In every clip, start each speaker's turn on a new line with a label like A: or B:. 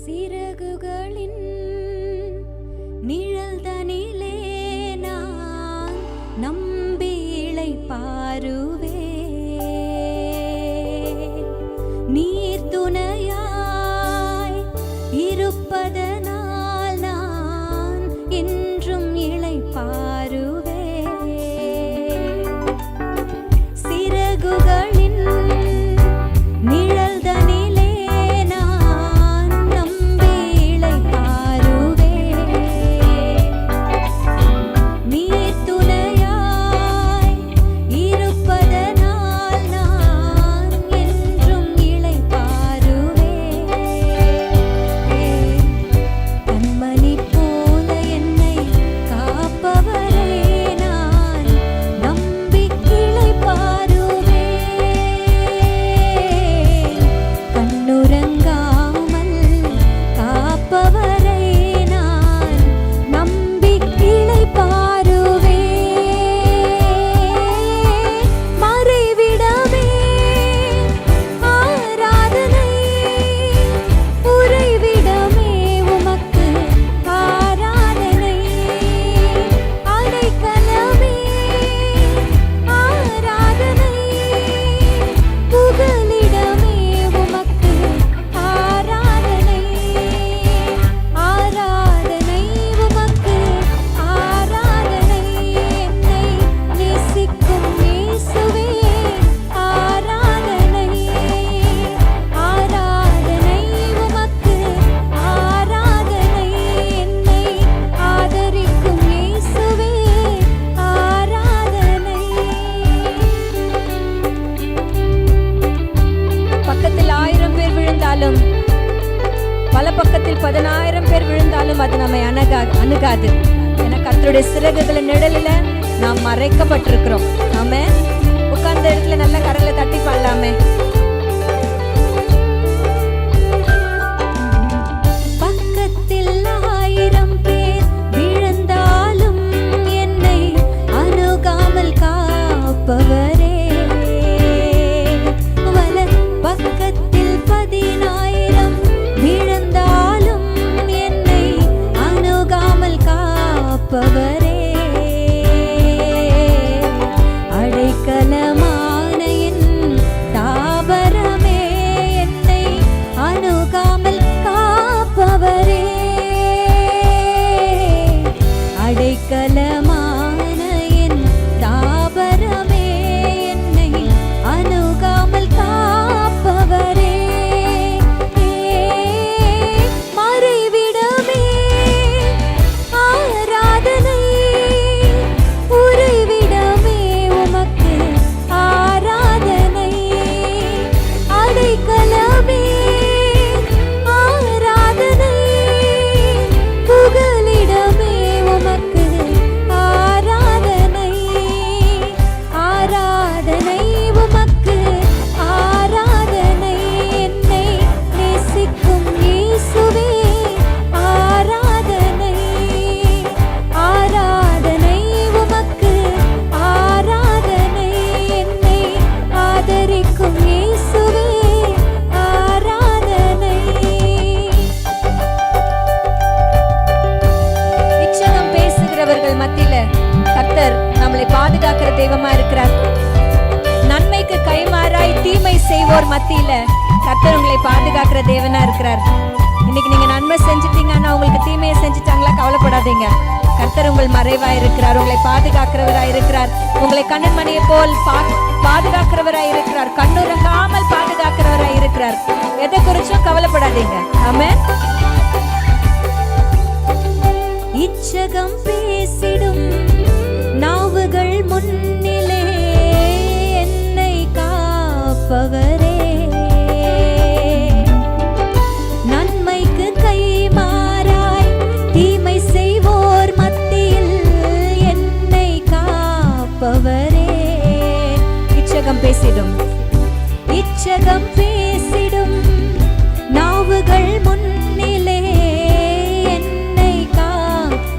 A: சிறகுகளின் நிழல் தனிலே நான் நம்பிளை பாரு பதினாயிரம் பேர் விழுந்தாலும் அது நம்மை அணுகா அணுகாது. ஏன்னா கத்தருடைய சிறகுகளின் நிழலில் நாம் மறைக்கப்பட்டிருக்கிறோம். ஆமாம் உட்கார்ந்த இடத்துல நல்ல கரலை தட்டி பண்ணலாமே மத்தியில கத்தர் உங்களை பாதுகாக்கிற தேவனா இருக்கிறார். இன்னைக்கு நீங்க நன்மை செஞ்சுட்டீங்கன்னா உங்களுக்கு தீமையை செஞ்சுட்டாங்களா கவலைப்படாதீங்க. கர்த்தர் உங்கள் மறைவா இருக்கிறார் உங்களை பாதுகாக்கிறவராய் இருக்கிறார். உங்களை கண்ணன் மணியை போல் பாதுகாக்கிறவராய் இருக்கிறார். கண்ணுறங்காமல் பாதுகாக்கிறவராய் இருக்கிறார். எதை குறிச்சும் கவலைப்படாதீங்க. ஆமே இச்சகம்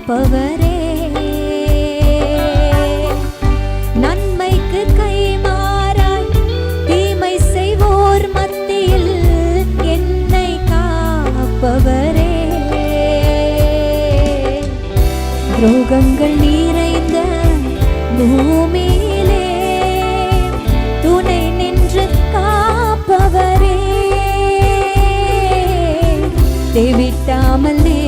A: காப்பவரே நன்மைக்கு கை மாறாய் தீமை செய்வோர் மத்தியில் என்னை காப்பவரே. ரோகங்கள் நிறைந்த பூமியிலே துணை நின்று காப்பவரே. தேவிட்டாமலே